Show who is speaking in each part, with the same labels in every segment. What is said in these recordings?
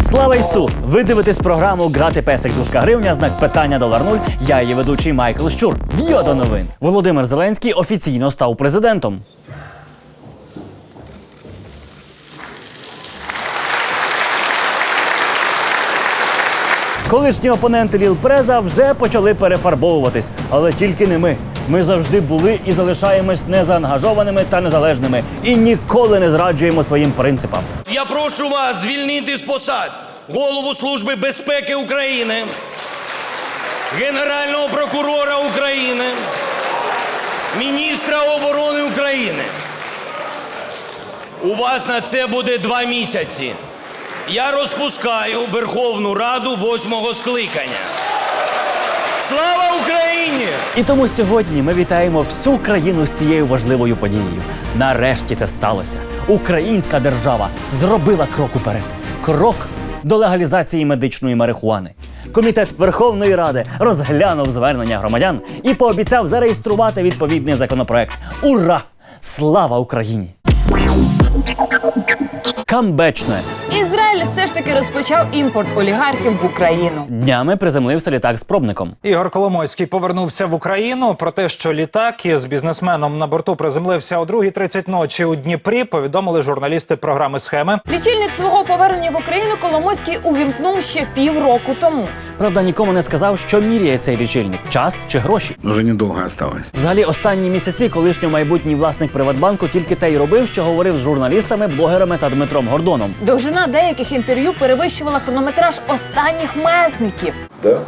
Speaker 1: Слава Ісу! Ви дивитесь програму Грати песик дужка гривня, знак питання долар нуль. Я її ведучий Майкл Щур. В'йо до новин. Володимир Зеленський офіційно став президентом. Колишні опоненти Лілпреза вже почали перефарбовуватись, але тільки не ми. Ми завжди були і залишаємось незаангажованими та незалежними і ніколи не зраджуємо своїм принципам.
Speaker 2: Я прошу вас звільнити з посад голову Служби безпеки України, Генерального прокурора України, міністра оборони України. У вас на це буде два місяці. Я розпускаю Верховну Раду восьмого скликання. Слава Україні!
Speaker 1: І тому сьогодні ми вітаємо всю країну з цією важливою подією. Нарешті це сталося. Українська держава зробила крок уперед. Крок до легалізації медичної марихуани. Комітет Верховної Ради розглянув звернення громадян і пообіцяв зареєструвати відповідний законопроект. Ура! Слава Україні! Камбечне
Speaker 3: Ізраїль все ж таки розпочав імпорт олігархів в Україну.
Speaker 1: днями приземлився літак з пробником.
Speaker 4: Ігор Коломойський повернувся в Україну. Про те, що літак із бізнесменом на борту приземлився о 2.30 ночі у Дніпрі, повідомили журналісти програми схеми.
Speaker 3: Лічильник свого повернення в Україну Коломойський увімкнув ще півроку тому.
Speaker 1: Правда, нікому не сказав, що міряє цей лічильник час чи гроші.
Speaker 5: Уже недолго осталось.
Speaker 1: Взагалі, останні місяці колишній майбутній власник Приватбанку тільки те й робив, що говорив з журналістами, блогерами та Дмитром Гордоном.
Speaker 3: Довжина деяких інтерв'ю перевищувала хронометраж останніх месників.
Speaker 5: Да?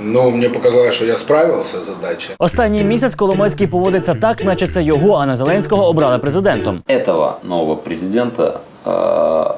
Speaker 5: Но мне показалось, что я справился с задачей.
Speaker 1: Останній місяць Коломойський поводиться так, наче це його, а не Зеленського обрали президентом.
Speaker 6: этого нового президента э,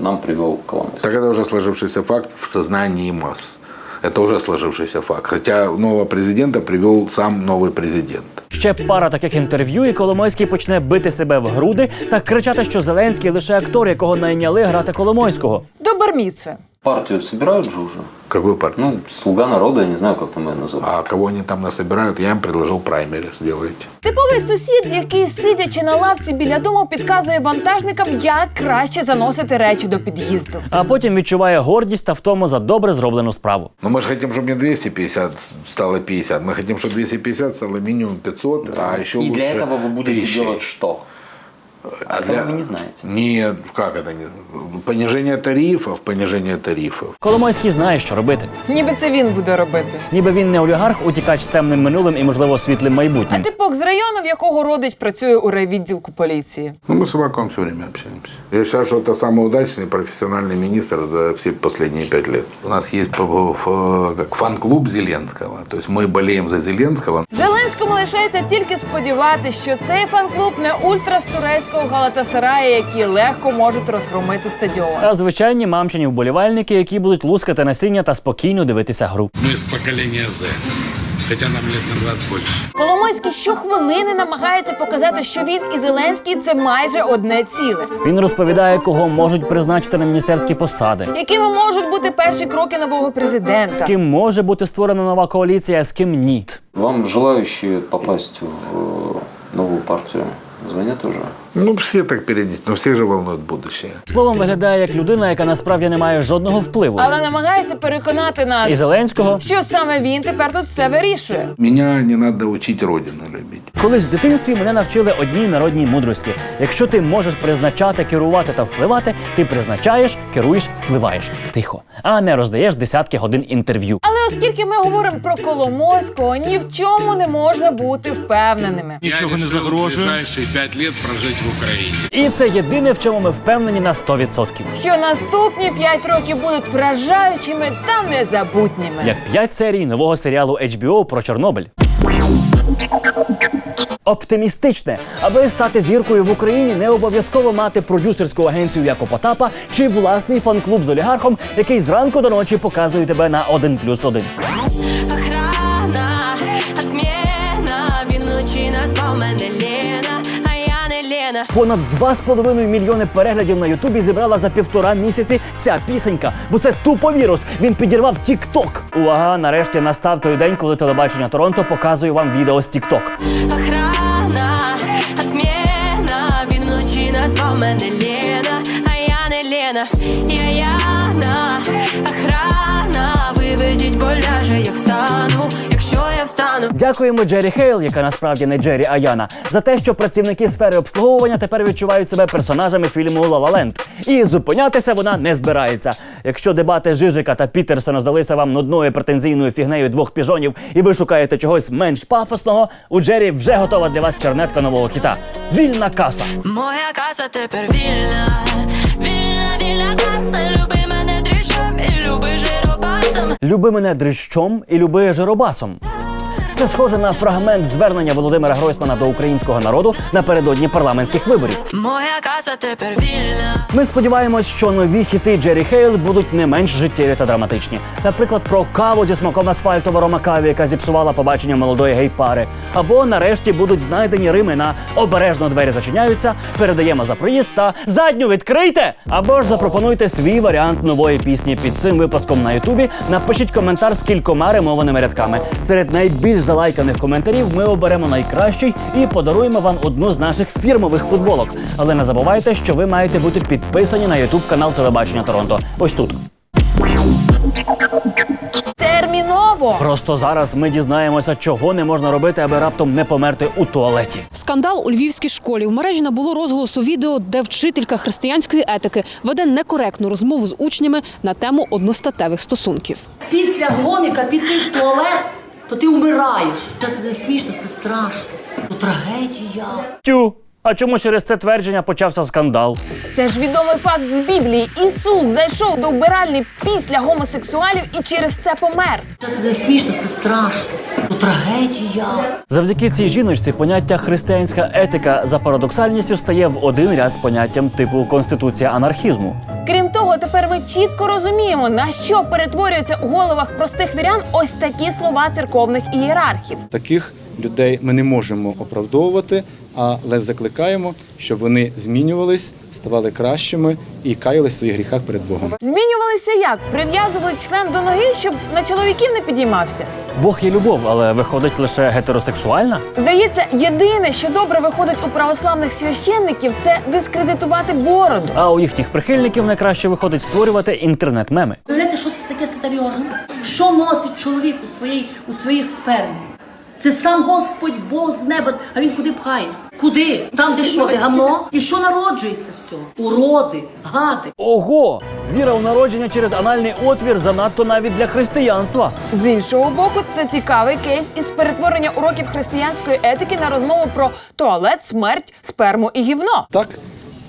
Speaker 6: нам привел Коломойский.
Speaker 5: Так это уже сложившийся факт в сознании масс. Это уже сложившийся факт. Хотя нового президента привел сам новый президент.
Speaker 1: Ще пара таких інтерв'ю, і Коломойський почне бити себе в груди та кричати, що Зеленський лише актор, якого найняли грати Коломойського.
Speaker 3: До Барміци.
Speaker 6: Партию собирают же уже.
Speaker 5: Какой партий?
Speaker 6: Ну, слуга народа, я не знаю, как там ее назовут.
Speaker 5: А кого они там насобирают, я им предложил праймери сделайте.
Speaker 3: Типовий сусід, який, сидячи на лавці біля дому, підказує вантажникам, як краще заносити речі до під'їзду.
Speaker 1: А потім відчуває гордість та втому за добре зроблену справу.
Speaker 5: Но мы же хотим, чтобы не 250 стало 50. Мы хотим, чтобы 250 стало минимум 500, а еще
Speaker 6: И
Speaker 5: лучше
Speaker 6: для этого вы будете
Speaker 5: 3000.
Speaker 6: делать что?
Speaker 5: А
Speaker 6: Этого вы не знаете.
Speaker 5: Нет, как это? не- Понижение тарифов, понижение тарифов.
Speaker 1: Коломойський знає, що робити.
Speaker 3: Ніби це він буде робити.
Speaker 1: Ніби він не олігарх, утікач з темним минулим і, можливо, світлим
Speaker 3: А
Speaker 1: майбутнім.
Speaker 3: типок з району, в якого родич працює у райвідділку поліції.
Speaker 5: Ну, мы с Иваком все время общаемся. Я считаю, что это самый удачный профессиональный министр за все последние пять лет. У нас есть по- по- как фан-клуб Зеленского. То есть мы болеем за Зеленского.
Speaker 3: Зеленському лишається тільки сподіватися, що цей фан-клуб не ультра з турецького Галатасарая, які легко можуть розгромити стадіон.
Speaker 1: А звичайні мамчині вболівальники, які будуть лускати насіння та спокійно дивитися гру.
Speaker 7: Мы из поколения Z. Хотя нам лет на 20 больше.
Speaker 3: Коломойський щохвилини намагається показати, що він і Зеленський це майже одне ціле.
Speaker 1: Він розповідає, кого можуть призначити на міністерські посади,
Speaker 3: Якими можуть бути перші кроки нового президента, з
Speaker 1: ким може бути створена нова коаліція, а з ким ні.
Speaker 6: Вам желающие попасть в э, новую партию звонят уже?
Speaker 5: Ну, все так периодически, но всех же волнует будущее.
Speaker 1: Словом, виглядає як людина, яка насправді не має жодного впливу.
Speaker 3: Але намагається переконати нас, І
Speaker 1: Зеленського
Speaker 3: що саме він тепер тут все вирішує.
Speaker 5: Меня не надо учить родину любить.
Speaker 1: колись в дитинстві мене навчили одній народній мудрості: якщо ти можеш призначати, керувати та впливати, ти призначаєш, керуєш, впливаєш тихо, а не роздаєш десятки годин інтерв'ю.
Speaker 3: Але оскільки ми говоримо про Коломойського, ні в чому не можна бути впевненими.
Speaker 7: Я решил в ближайшие пять лет прожить в Украине.
Speaker 1: І це єдине, в чому ми впевнені на 100%.
Speaker 3: Що наступні п'ять років будуть вражаючими та незабутніми.
Speaker 1: як 5 серій нового серіалу HBO про Чорнобиль. Оптимістичне, аби стати зіркою в Україні, не обов'язково мати продюсерську агенцію як у Потапа чи власний фан-клуб з олігархом, який зранку до ночі показує тебе на 1 плюс 1.
Speaker 8: Охрана, отмена, він вночі назвав мене Лена, а я не Лена. Лена.
Speaker 1: Понад 2,5 мільйони переглядів на Ютубі зібрала за півтора місяці ця пісенька, бо це тупо вірус. Він підірвав Тік-Ток. Увага! Нарешті настав той день, коли телебачення Торонто показує вам відео з Тік-Ток.
Speaker 8: Охрана, отмена. Він вночі назвав мене
Speaker 1: Дякуємо Джері Хейл, яка насправді не Джері а Яна, за те, що працівники сфери обслуговування тепер відчувають себе персонажами фільму «Ла Ла Ленд». І зупинятися вона не збирається. Якщо дебати Жижика та Пітерсона здалися вам нудною претензійною фігнею двох піжонів, і ви шукаєте чогось менш пафосного, у Джері вже готова для вас чернетка нового хіта. Вільна каса.
Speaker 8: Моя каса тепер вільна, вільна, вільна каса. Люби мене дріжджом і люби жиробасом.
Speaker 1: Люби мене дрищом і люби жиробасом. Це схоже на фрагмент звернення Володимира Гройсмана до українського народу напередодні парламентських виборів.
Speaker 8: Моя каса тепер вільна.
Speaker 1: Ми сподіваємось, що нові хіти Джері Хейл будуть не менш життєві та драматичні. Наприклад, про каву зі смаком асфальту в аромакаві, яка зіпсувала побачення молодої гей-пари. Або нарешті будуть знайдені рими на обережно двері зачиняються, передаємо за проїзд та задню відкрийте! Або ж запропонуйте свій варіант нової пісні під цим випуском на Ютубі. Напишіть коментар з кількома римованими рядками. Серед найбільш залайканих коментарів ми оберемо найкращий і подаруємо вам одну з наших фірмових футболок. Але не забувайте, що ви маєте бути підписані на Ютуб канал Телебачення Торонто. Ось тут.
Speaker 3: Терміново!
Speaker 1: Просто зараз ми дізнаємося, чого не можна робити, аби раптом не померти у туалеті.
Speaker 9: Скандал у львівській школі в мережі набуло розголосу відео, де вчителька християнської етики веде некоректну розмову з учнями на тему одностатевих стосунків.
Speaker 10: після гоміка піти в туалет, то ти вмираєш. Це не смішно, це страшно. Це трагедія.
Speaker 1: Тю. А чому через це твердження почався скандал?
Speaker 3: Це ж відомий факт з Біблії. Ісус зайшов до вбиральні після гомосексуалів і через це помер.
Speaker 10: Це не смішно, це страшно. Трагедія.
Speaker 1: Завдяки цій жіночці поняття християнська етика за парадоксальністю стає в один ряд з поняттям типу конституція анархізму.
Speaker 3: Крім того, тепер ми чітко розуміємо, на що перетворюються у головах простих вірян ось такі слова церковних ієрархів.
Speaker 11: Таких людей ми не можемо оправдовувати, але закликаємо, щоб вони змінювались, ставали кращими і каялись в своїх гріхах перед Богом.
Speaker 3: Змінювалися як? Прив'язували член до ноги, щоб на чоловіків не підіймався.
Speaker 1: Бог є любов, але виходить лише гетеросексуальна.
Speaker 3: Здається, єдине, що добре виходить у православних священників, це дискредитувати бороду.
Speaker 1: А у їхніх прихильників найкраще виходить створювати інтернет-меми.
Speaker 10: Уявляєте, що це таке статевий орган? Що носить чоловік у своїй у своїх спермах? Це сам Господь Бог з неба, а він куди пхає? Куди? Там, де що, де гамно? І що народжується з цього? Уроди, гади.
Speaker 1: Ого! Віра у народження через анальний отвір занадто навіть для християнства.
Speaker 3: З іншого боку, це цікавий кейс із перетворення уроків християнської етики на розмову про туалет, смерть, сперму і гівно.
Speaker 11: Так,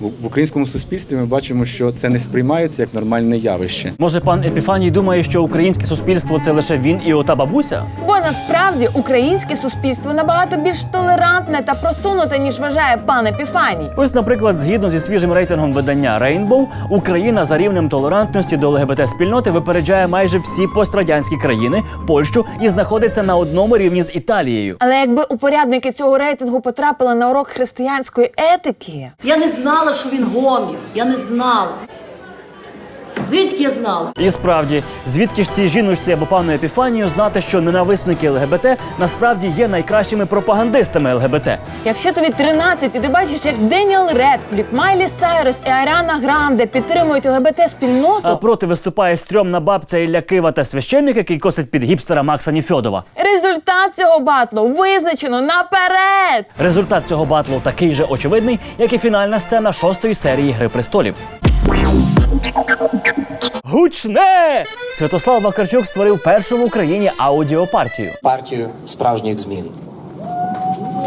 Speaker 11: в українському суспільстві ми бачимо, що це не сприймається як нормальне явище.
Speaker 1: Може, пан Епіфаній думає, що українське суспільство це лише він і ота бабуся?
Speaker 3: Бо насправді українське суспільство набагато більш толерантне та просунуте, ніж вважає пан Епіфаній.
Speaker 1: Ось, наприклад, згідно зі свіжим рейтингом видання Rainbow, Україна за рівнем толерантності до ЛГБТ спільноти випереджає майже всі пострадянські країни, Польщу і знаходиться на одному рівні з Італією.
Speaker 3: Але якби упорядники цього рейтингу потрапили на урок християнської етики,
Speaker 10: Я не знала, що він гомів. Я не знала. Звідки я знала?
Speaker 1: І справді, звідки ж цій жіночці або пану Епіфанію знати, що ненависники ЛГБТ насправді є найкращими пропагандистами ЛГБТ?
Speaker 3: якщо тобі 13 і ти бачиш, як Деніел Редкліф, Майлі Сайрес і Аріана Гранде підтримують ЛГБТ спільноту,
Speaker 1: А проти виступає стрьомна бабця Ілля Кива та священник, який косить під гіпстера Макса Ніфьодова.
Speaker 3: результат цього батлу визначено наперед.
Speaker 1: Результат цього батлу такий же очевидний, як і фінальна сцена шостої серії Гри престолів. Гучне! Святослав Вакарчук створив першу в Україні аудіопартію.
Speaker 12: партію справжніх змін.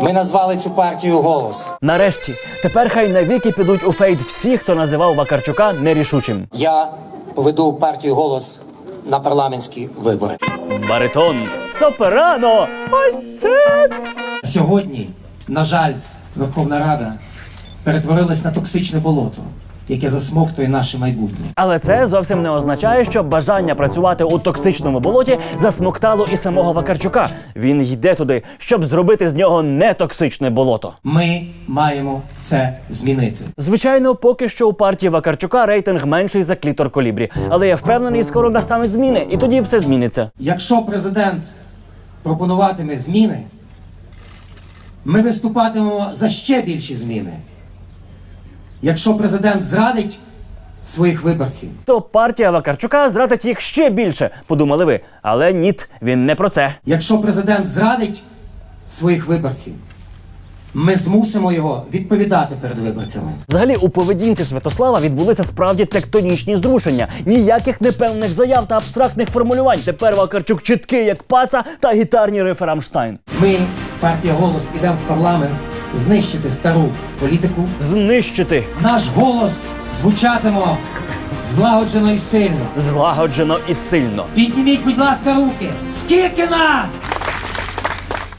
Speaker 12: Ми назвали цю партію голос.
Speaker 1: Нарешті, тепер хай навіки підуть у фейт всі, хто називав Вакарчука нерішучим.
Speaker 12: Я поведу партію голос на парламентські вибори.
Speaker 1: Баритон, сопрано, фальцет.
Speaker 13: Сьогодні, на жаль, Верховна Рада перетворилась на токсичне болото,
Speaker 12: яке засмоктує наше майбутнє.
Speaker 1: Але це зовсім не означає, що бажання працювати у токсичному болоті засмоктало і самого Вакарчука. Він йде туди, щоб зробити з нього нетоксичне болото.
Speaker 12: Ми маємо це змінити.
Speaker 1: Звичайно, поки що у партії Вакарчука рейтинг менший за клітор колібрі, але я впевнений, скоро настануть зміни, і тоді все зміниться.
Speaker 12: Якщо президент пропонуватиме зміни, ми виступатимемо за ще більші зміни. Якщо президент зрадить своїх виборців,
Speaker 1: То партія Вакарчука зрадить їх ще більше, подумали ви. Але ніт, він не про це.
Speaker 12: якщо президент зрадить своїх виборців, ми змусимо його відповідати перед виборцями.
Speaker 1: Взагалі, у поведінці Святослава відбулися справді тектонічні зрушення. Ніяких непевних заяв та абстрактних формулювань. Тепер Вакарчук чіткий, як паца та гітарні рифи Рамштайн.
Speaker 12: Ми, партія голос, ідемо в парламент знищити стару політику.
Speaker 1: Знищити
Speaker 12: Наш голос звучатиме злагоджено і сильно.
Speaker 1: злагоджено і сильно.
Speaker 12: Підніміть, будь ласка, руки. Скільки нас?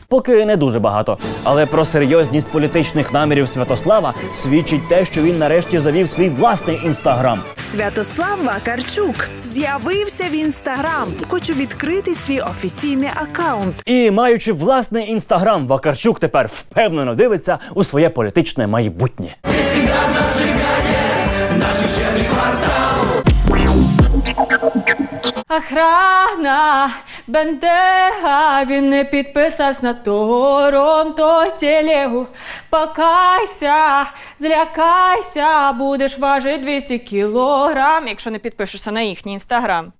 Speaker 1: Поки не дуже багато. Але про серйозність політичних намірів Святослава свідчить те, що він нарешті завів свій власний інстаграм.
Speaker 13: Святослав Вакарчук з'явився в інстаграм. Хочу відкрити свій офіційний акаунт.
Speaker 1: І маючи власний інстаграм, Вакарчук тепер впевнено дивиться у своє політичне майбутнє.
Speaker 8: Охрана, Бендега, він не підписався на Торонто телегу. Покайся, злякайся, будеш важити 200 кілограм, якщо не підпишешся на їхній інстаграм.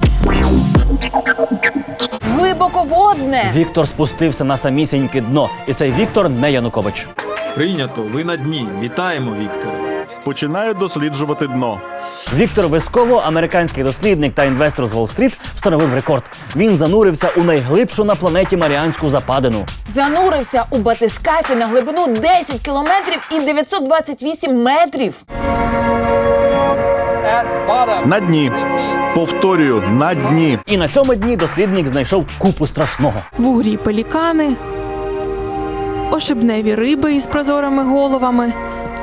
Speaker 3: Глибоководне.
Speaker 1: Віктор спустився на самісіньке дно, і цей Віктор не Янукович.
Speaker 14: Прийнято, ви на дні. Вітаємо, Вікторе.
Speaker 15: Починаю досліджувати дно.
Speaker 1: Віктор Висково, американський дослідник та інвестор з Уолл-стріт, встановив рекорд. Він занурився у найглибшу на планеті Маріанську западину.
Speaker 3: Занурився у батискафі на глибину 10 кілометрів і 928 метрів.
Speaker 15: На дні. Повторюю, на дні.
Speaker 1: І на цьому дні дослідник знайшов купу страшного.
Speaker 16: вугрі пелікани, ошибневі риби із прозорими головами,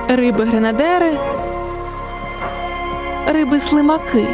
Speaker 16: риби гренадери, риби слимаки.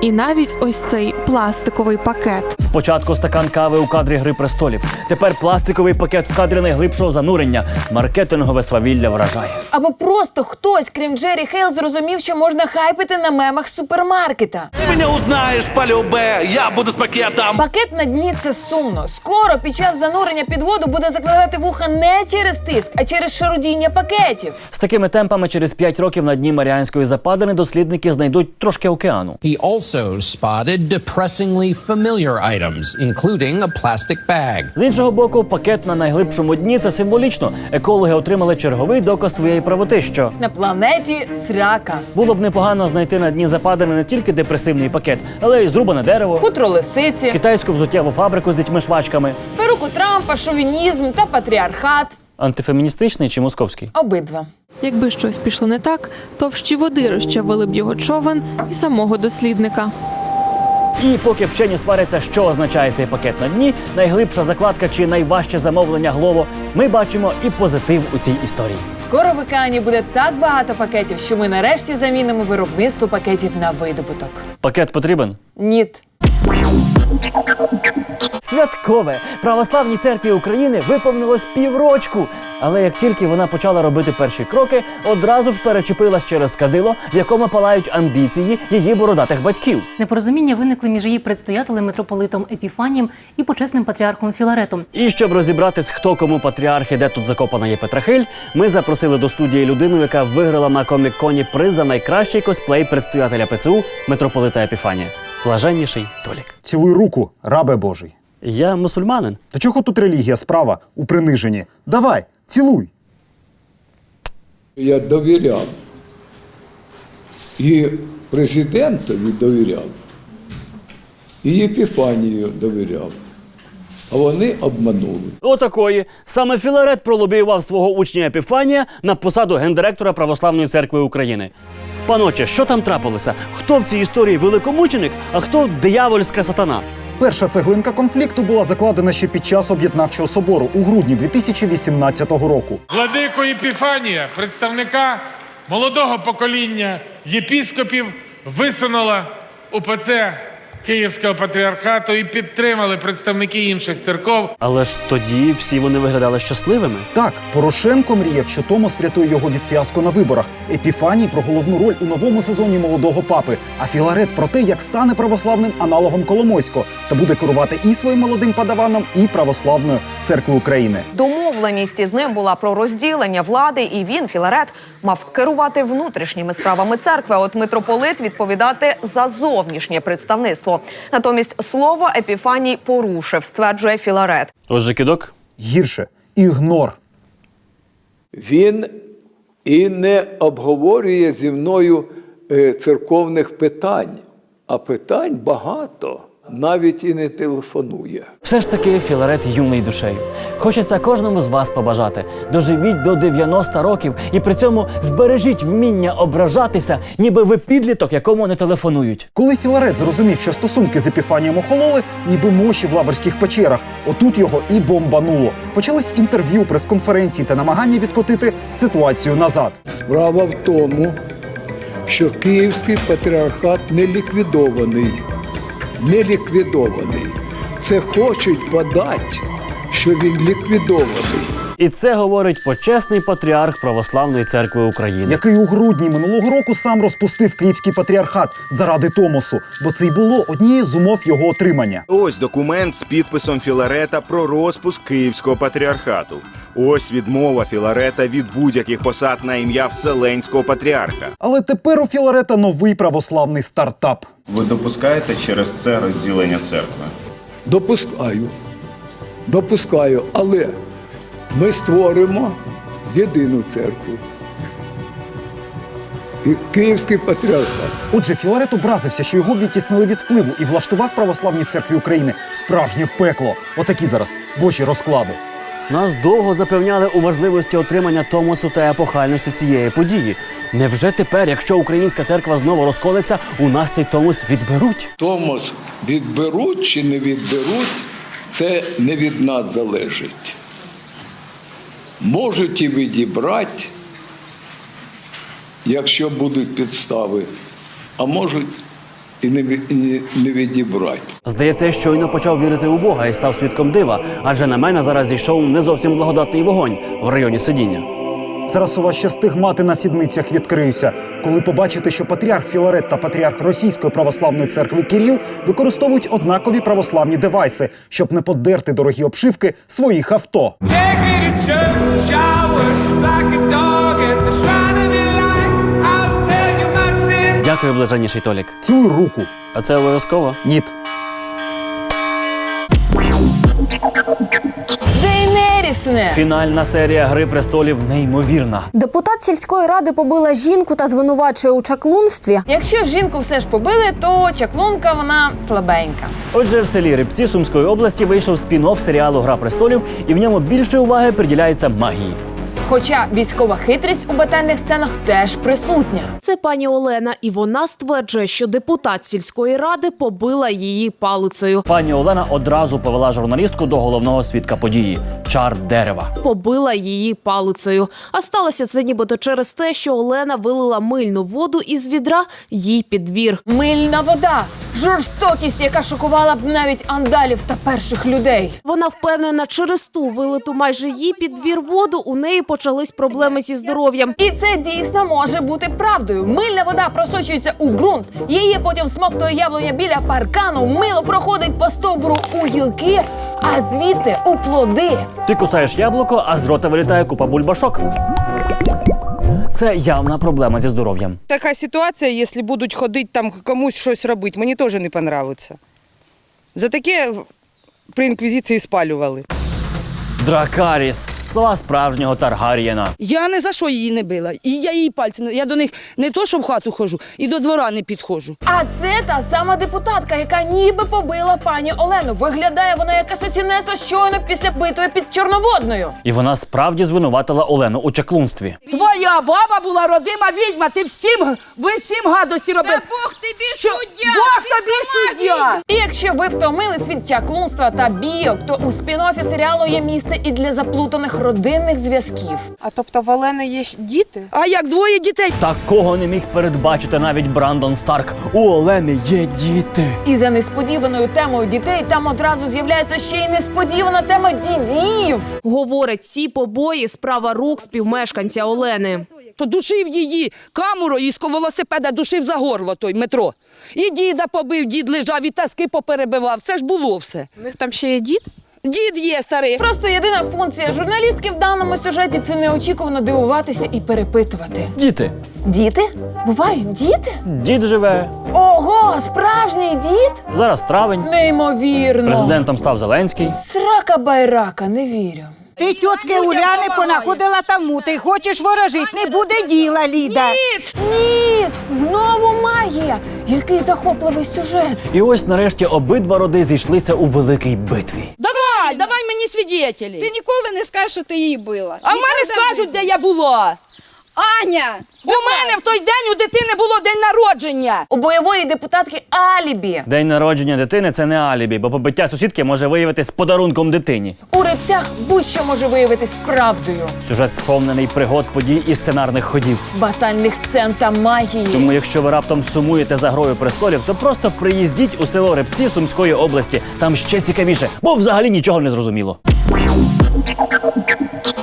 Speaker 16: І навіть ось цей пластиковий пакет.
Speaker 1: Спочатку стакан кави у кадрі Гри престолів. Тепер пластиковий пакет в кадрі найглибшого занурення. Маркетингове свавілля вражає.
Speaker 3: Або просто хтось, крім Джері Хейл, зрозумів, що можна хайпити на мемах супермаркета.
Speaker 2: Ти мене узнаєш, полюбе, я буду з пакетом.
Speaker 3: Пакет на дні це сумно. Скоро під час занурення під воду буде закладати вуха не через тиск, а через шарудіння пакетів.
Speaker 1: З такими темпами через 5 років на дні Маріанської западини дослідники знайдуть трошки океану.
Speaker 17: He also spotted depressingly familiar items, including a plastic bag.
Speaker 1: З іншого боку, пакет на найглибшому дні це символічно. Екологи отримали черговий доказ своєї правоти, що
Speaker 3: На планеті срака.
Speaker 1: було б непогано знайти на дні западини не тільки депресивний пакет, але й зрубане дерево,
Speaker 3: Хутро лисиці,
Speaker 1: китайську взуттєву фабрику з дітьми-швачками,
Speaker 3: перуку Трампа, шовінізм та патріархат.
Speaker 1: Антифеміністичний чи московський.
Speaker 3: Обидва.
Speaker 16: Якби щось пішло не так, товщі води розчавили б його човен і самого дослідника.
Speaker 1: І поки вчені сваряться, що означає цей пакет на дні, найглибша закладка чи найважче замовлення Глово, ми бачимо і позитив у цій історії.
Speaker 3: Скоро в океані буде так багато пакетів, що ми нарешті замінимо виробництво пакетів на видобуток.
Speaker 1: Пакет потрібен?
Speaker 3: Ніт.
Speaker 1: Святкове православній церкві України виповнилось піврочку. Але як тільки вона почала робити перші кроки, одразу ж перечепилась через кадило, в якому палають амбіції її бородатих батьків.
Speaker 18: Непорозуміння виникли між її предстоятелем митрополитом Епіфанієм і почесним патріархом Філаретом.
Speaker 1: І щоб розібратись, хто кому патріарх і де тут закопана є Петрахиль, ми запросили до студії людину, яка виграла на комік-коні приз за найкращий косплей предстоятеля ПЦУ митрополита Епіфанія. Блаженніший Толік.
Speaker 19: Цілуй руку, рабе Божий.
Speaker 1: Я мусульманин.
Speaker 19: До чого тут релігія справа у приниженні? Давай, цілуй.
Speaker 20: Я довіряв. І президентові довіряв, і Єпіфанію довіряв. А вони обманули.
Speaker 1: Отакої. Саме Філарет пролобіював свого учня Епіфанія на посаду гендиректора Православної церкви України. Паноче, що там трапилося? Хто в цій історії великомученик, а хто диявольська сатана?
Speaker 19: Перша цеглинка конфлікту була закладена ще під час об'єднавчого собору у грудні 2018 року.
Speaker 21: Владико Епіфанія, представника молодого покоління єпіскопів висунула УПЦ Київського патріархату і підтримали представники інших церков.
Speaker 1: Але ж тоді всі вони виглядали щасливими.
Speaker 19: Так, Порошенко мріяв, що Томос врятує його від фіаско на виборах. Епіфаній про головну роль у новому сезоні молодого папи. А Філарет про те, як стане православним аналогом Коломойського та буде керувати і своїм молодим падаваном, і православною церквою України.
Speaker 22: Домовленість із ним була про розділення влади, і він, Філарет, мав керувати внутрішніми справами церкви. а От митрополит відповідати за зовнішнє представництво. Натомість слово Епіфаній порушив, стверджує Філарет.
Speaker 1: Отже, кидок.
Speaker 19: Гірше ігнор.
Speaker 20: Він і не обговорює зі мною е, церковних питань, а питань багато, навіть і не телефонує.
Speaker 1: Все ж таки Філарет юний душею. Хочеться кожному з вас побажати. Доживіть до 90 років і при цьому збережіть вміння ображатися, ніби ви підліток, якому не телефонують.
Speaker 19: Коли Філарет зрозумів, що стосунки з Епіфанієм охололи, ніби моші в лаврських печерах, отут його і бомбануло. Почались інтерв'ю, прес-конференції та намагання відкотити ситуацію назад.
Speaker 20: Справа в тому, що Київський патріархат не ліквідований. Не ліквідований. Це хочуть подати, що він ліквідований.
Speaker 1: І це говорить почесний патріарх Православної церкви України.
Speaker 19: який у грудні минулого року сам розпустив київський патріархат заради Томосу, бо це й було однією з умов його отримання.
Speaker 23: Ось документ з підписом Філарета про розпуск Київського патріархату. Ось відмова Філарета від будь-яких посад на ім'я Вселенського патріарха.
Speaker 19: Але тепер у Філарета новий православний стартап.
Speaker 24: Ви допускаєте через це розділення церкви?
Speaker 20: Допускаю. Допускаю, але ми створимо єдину церкву. І Київський патріархат.
Speaker 19: Отже, Філарет образився, що його відтіснили від впливу і влаштував православній церкві України справжнє пекло. Отакі зараз божі розклади.
Speaker 1: Нас довго запевняли у важливості отримання Томосу та епохальності цієї події. Невже тепер, якщо українська церква знову розколиться, у нас цей Томос відберуть?
Speaker 20: Томос відберуть чи не відберуть, це не від нас залежить. Можуть і відібрати, якщо будуть підстави, а можуть і не, і не відібрати.
Speaker 1: Здається, щойно почав вірити у Бога і став свідком дива, адже на мене зараз зійшов не зовсім благодатний вогонь в районі сидіння.
Speaker 19: Зараз у вас ще стигмати на сідницях відкриються, коли побачите, що патріарх Філарет та патріарх Російської православної церкви Кіріл використовують однакові православні девайси, щоб не подерти дорогі обшивки своїх авто.
Speaker 1: Дякую, блаженніший Толік.
Speaker 19: Цілуй руку.
Speaker 1: А це обов'язково?
Speaker 19: Ні.
Speaker 3: Дейнерісне!
Speaker 1: Фінальна серія Гри престолів неймовірна.
Speaker 25: Депутат сільської ради побила жінку та звинувачує у чаклунстві.
Speaker 3: Якщо жінку все ж побили, то чаклунка вона слабенька.
Speaker 1: Отже, в селі Рибці Сумської області вийшов спін-офф серіалу Гра престолів, і в ньому більше уваги приділяється магії.
Speaker 3: Хоча військова хитрість у батальних сценах теж присутня.
Speaker 26: Це пані Олена, і вона стверджує, що депутат сільської ради побила її палицею.
Speaker 1: Пані Олена одразу повела журналістку до головного свідка події чар дерева.
Speaker 26: Побила її палицею. А сталося це нібито через те, що Олена вилила мильну воду із відра їй під двір.
Speaker 3: Мильна вода, жорстокість, яка шокувала б навіть андалів та перших людей.
Speaker 26: Вона впевнена, через ту вилиту майже їй під двір воду у неї почались проблеми зі здоров'ям.
Speaker 3: І це дійсно може бути правдою. Мильна вода просочується у ґрунт. Її потім смоктує яблуня біля паркану. Мило проходить по стовбуру у гілки, а звідти у плоди.
Speaker 1: Ти кусаєш яблуко, а з рота вилітає купа бульбашок. Це явна проблема зі здоров'ям.
Speaker 27: Така ситуація, якщо будуть ходити там комусь щось робити, мені теж не подобається. За таке при інквізиції спалювали.
Speaker 1: Дракаріс слова справжнього Таргарієна.
Speaker 28: Я не за що її не била. І я її пальцем. Я до них не то, що в хату ходжу, і до двора не підходжу.
Speaker 3: А це та сама депутатка, яка ніби побила пані Олену. Виглядає вона як асасінеса щойно після битви під Чорноводною.
Speaker 1: І вона справді звинуватила Олену у чаклунстві.
Speaker 28: Твоя баба була родима відьма. Ти всім, ви всім гадості робив. Та Бог тобі суддя! Бог тобі суддя!
Speaker 3: І якщо ви втомились від чаклунства та бійок, то у спін-оффі серіалу є місце і для заплутаних родинних зв'язків.
Speaker 26: А тобто в Олени є діти?
Speaker 28: А як двоє дітей?
Speaker 1: Такого не міг передбачити навіть Брандон Старк. У Олени є діти.
Speaker 3: І за несподіваною темою дітей там одразу з'являється ще й несподівана тема дідів.
Speaker 26: Говорить, ці побої справа рук співмешканця Олени.
Speaker 28: Що душив її камерою і з велосипеда душив за горло той метро. І діда побив, дід лежав, і таски поперебивав. Це ж було все.
Speaker 26: У них там ще є дід?
Speaker 28: Дід є старий.
Speaker 3: Просто єдина функція журналістки в даному сюжеті це неочікувано дивуватися і перепитувати.
Speaker 1: Діти.
Speaker 3: Діти? Бувають діти?
Speaker 1: Дід живе.
Speaker 3: Ого, справжній дід?
Speaker 1: Зараз травень.
Speaker 3: Неймовірно.
Speaker 1: Президентом став Зеленський.
Speaker 3: Срака байрака, не вірю.
Speaker 29: Ти тітки Уляни понаходила таму. Ти хочеш ворожить, не буде діла, Ліда.
Speaker 3: Ні, знову магія. Який захопливий сюжет.
Speaker 1: І ось нарешті обидва роди зійшлися у великій битві.
Speaker 28: Давай, давай мені свідетелі.
Speaker 29: Ти ніколи не скажеш, що ти її била.
Speaker 28: А в мене скажуть, де я була.
Speaker 29: Аня!
Speaker 28: У мене в той день у дитини було день народження.
Speaker 3: У бойової депутатки Алібі.
Speaker 1: День народження дитини це не алібі, бо побиття сусідки може виявитись подарунком дитині.
Speaker 3: У рецях будь-що може виявитись правдою.
Speaker 1: Сюжет сповнений пригод, подій і сценарних ходів.
Speaker 3: Батальних сцен та магії.
Speaker 1: Тому, якщо ви раптом сумуєте за грою престолів, то просто приїздіть у село Репці Сумської області. Там ще цікавіше, бо взагалі нічого не зрозуміло.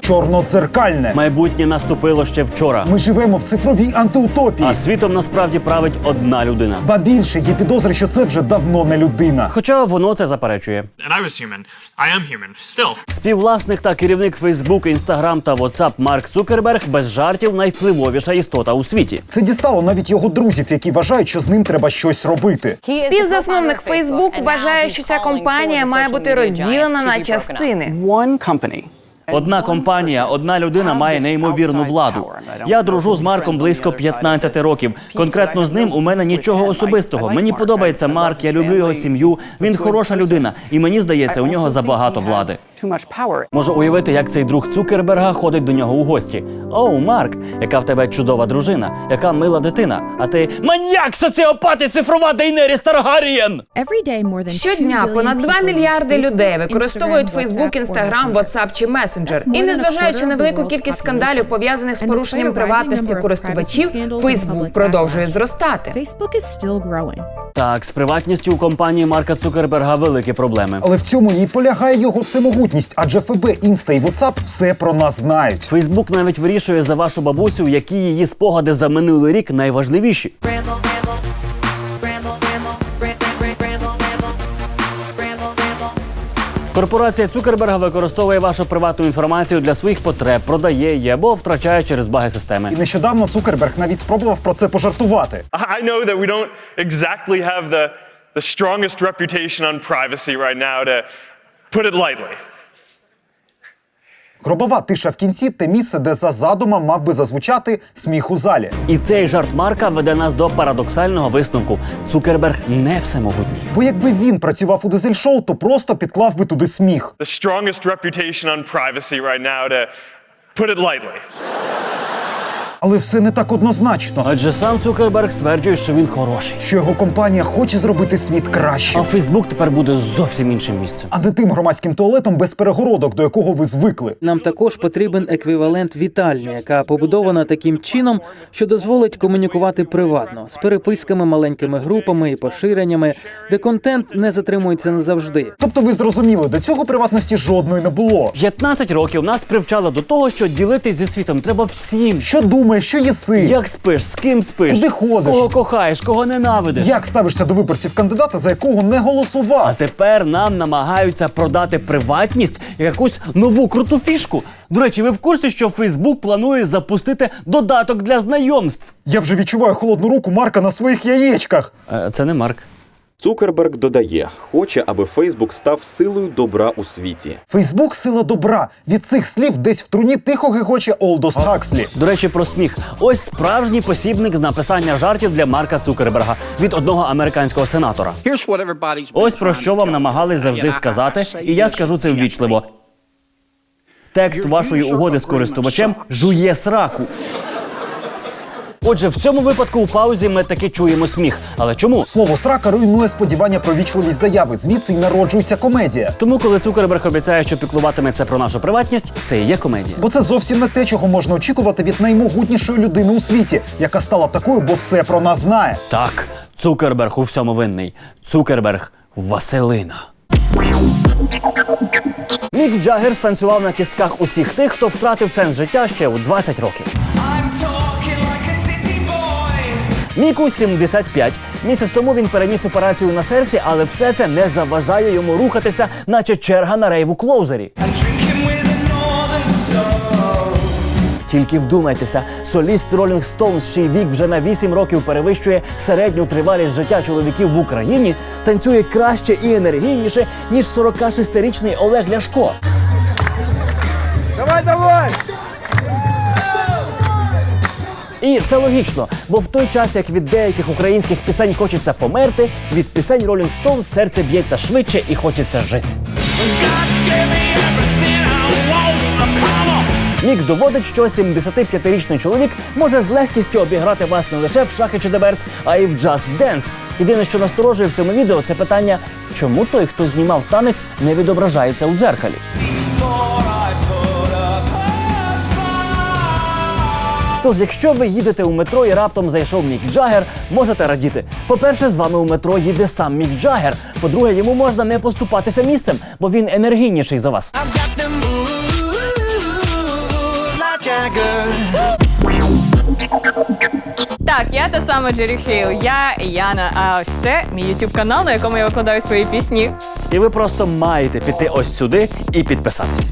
Speaker 19: Чорнодзеркальне.
Speaker 1: Майбутнє наступило ще вчора.
Speaker 19: Ми живемо в цифровій антиутопії.
Speaker 1: А світом насправді править одна людина.
Speaker 19: Ба більше є підозри, що це вже давно не людина.
Speaker 1: Хоча воно це заперечує.
Speaker 30: And I was human. I am human. Still.
Speaker 1: Співвласник та керівник Facebook, Instagram та WhatsApp Марк Цукерберг без жартів найвпливовіша істота у світі.
Speaker 19: Це дістало навіть його друзів, які вважають, що з ним треба щось робити.
Speaker 3: Співзасновник Facebook вважає, що ця компанія має бути розділена на частини.
Speaker 1: Одна компанія, одна людина має неймовірну владу. Я дружу з Марком близько 15 років. Конкретно з ним у мене нічого особистого. Мені подобається Марк, я люблю його сім'ю. Він хороша людина, і мені здається, у нього забагато влади. Можу уявити, як цей друг Цукерберга ходить до нього у гості. Оу, Марк, яка в тебе чудова дружина, яка мила дитина. А ти маньяк, соціопат і цифрова Дейнеріс Таргарієн!
Speaker 3: Щодня понад 2 мільярди людей використовують Facebook, Instagram, WhatsApp чи Messenger. І незважаючи на велику кількість скандалів, пов'язаних з порушенням приватності користувачів, Facebook продовжує зростати.
Speaker 1: Так, з приватністю у компанії Марка Цукерберга великі проблеми.
Speaker 19: Але в цьому і полягає його всемогутність, адже ФБ, Інста і WhatsApp все про нас знають.
Speaker 1: Фейсбук навіть вирішує за вашу бабусю, які її спогади за минулий рік найважливіші. Корпорація Цукерберга використовує вашу приватну інформацію для своїх потреб, продає її або втрачає через баги системи.
Speaker 19: І нещодавно Цукерберг навіть спробував про це пожартувати.
Speaker 31: I know that we don't exactly have the, the strongest reputation on privacy right now, to put it lightly.
Speaker 19: Гробова тиша в кінці те місце, де за задумом мав би зазвучати сміх у залі.
Speaker 1: І цей жарт Марка веде нас до парадоксального висновку: Цукерберг не всемогутній.
Speaker 19: Бо якби він працював у дизель-шоу, то просто підклав би туди сміх.
Speaker 31: The strongest reputation on privacy right now, to put it lightly.
Speaker 19: Але все не так однозначно.
Speaker 1: Адже сам Цукерберг стверджує, що він хороший.
Speaker 19: Що його компанія хоче зробити світ краще,
Speaker 1: А Фейсбук тепер буде зовсім іншим місцем.
Speaker 19: а не тим громадським туалетом без перегородок, до якого ви звикли.
Speaker 32: Нам також потрібен еквівалент вітальні, яка побудована таким чином, що дозволить комунікувати приватно з переписками, маленькими групами і поширеннями, де контент не затримується назавжди.
Speaker 19: Тобто ви зрозуміли, до цього приватності жодної не було.
Speaker 1: 15 років нас привчали до того, що ділитись зі світом треба всім.
Speaker 19: Що думаєш, що їси?
Speaker 1: Як спиш, з ким спиш,
Speaker 19: Куди ходиш?
Speaker 1: кого кохаєш, кого ненавидиш.
Speaker 19: Як ставишся до виборців кандидата, за якого не голосував?
Speaker 1: А тепер нам намагаються продати приватність як якусь нову круту фішку. До речі, ви в курсі, що Фейсбук планує запустити додаток для знайомств?
Speaker 19: Я вже відчуваю холодну руку Марка на своїх яєчках.
Speaker 1: Е, Це не Марк.
Speaker 33: Цукерберг додає, хоче, аби Фейсбук став силою добра у світі.
Speaker 19: Фейсбук сила добра. Від цих слів десь в труні тихо гигоче Олдос Хакслі.
Speaker 1: До речі, про сміх. Ось справжній посібник з написання жартів для Марка Цукерберга від одного американського сенатора. Ось про що вам намагались завжди сказати, і я скажу це ввічливо. Текст вашої угоди з користувачем жує сраку. Отже, в цьому випадку у паузі ми таки чуємо сміх. Але чому?
Speaker 19: Слово срака руйнує сподівання про вічливість заяви. Звідси й народжується комедія.
Speaker 1: Тому, коли Цукерберг обіцяє, що піклуватиметься про нашу приватність, це і є комедія.
Speaker 19: Бо це зовсім не те, чого можна очікувати від наймогутнішої людини у світі, яка стала такою, бо все про нас знає.
Speaker 1: Так, Цукерберг у всьому винний. Цукерберг Василина. Мік Джаггер станцював на кістках усіх тих, хто втратив сенс життя ще у 20 років. Міку 75. Місяць тому він переніс операцію на серці, але все це не заважає йому рухатися, наче черга на рейву клоузері. Тільки вдумайтеся, соліст Rolling Stones, чий вік вже на 8 років перевищує середню тривалість життя чоловіків в Україні, танцює краще і енергійніше, ніж 46-річний Олег Ляшко.
Speaker 34: Давай, давай!
Speaker 1: І це логічно, бо в той час, як від деяких українських пісень хочеться померти, від пісень Rolling Stones серце б'ється швидше і хочеться жити. Мік доводить, що 75-річний чоловік може з легкістю обіграти вас не лише в шахи чи деберц, а й в Just Dance. Єдине, що насторожує в цьому відео, це питання, чому той, хто знімав танець, не відображається у дзеркалі. Тож, якщо ви їдете у метро і раптом зайшов Мік Джаггер, можете радіти. По-перше, з вами у метро їде сам Мік Джаггер. По-друге, йому можна не поступатися місцем, бо він енергійніший за вас.
Speaker 35: Так, я та сама Джері Хейл. Я Яна. А ось це мій YouTube канал, на якому я викладаю свої пісні.
Speaker 1: І ви просто маєте піти ось сюди і підписатись.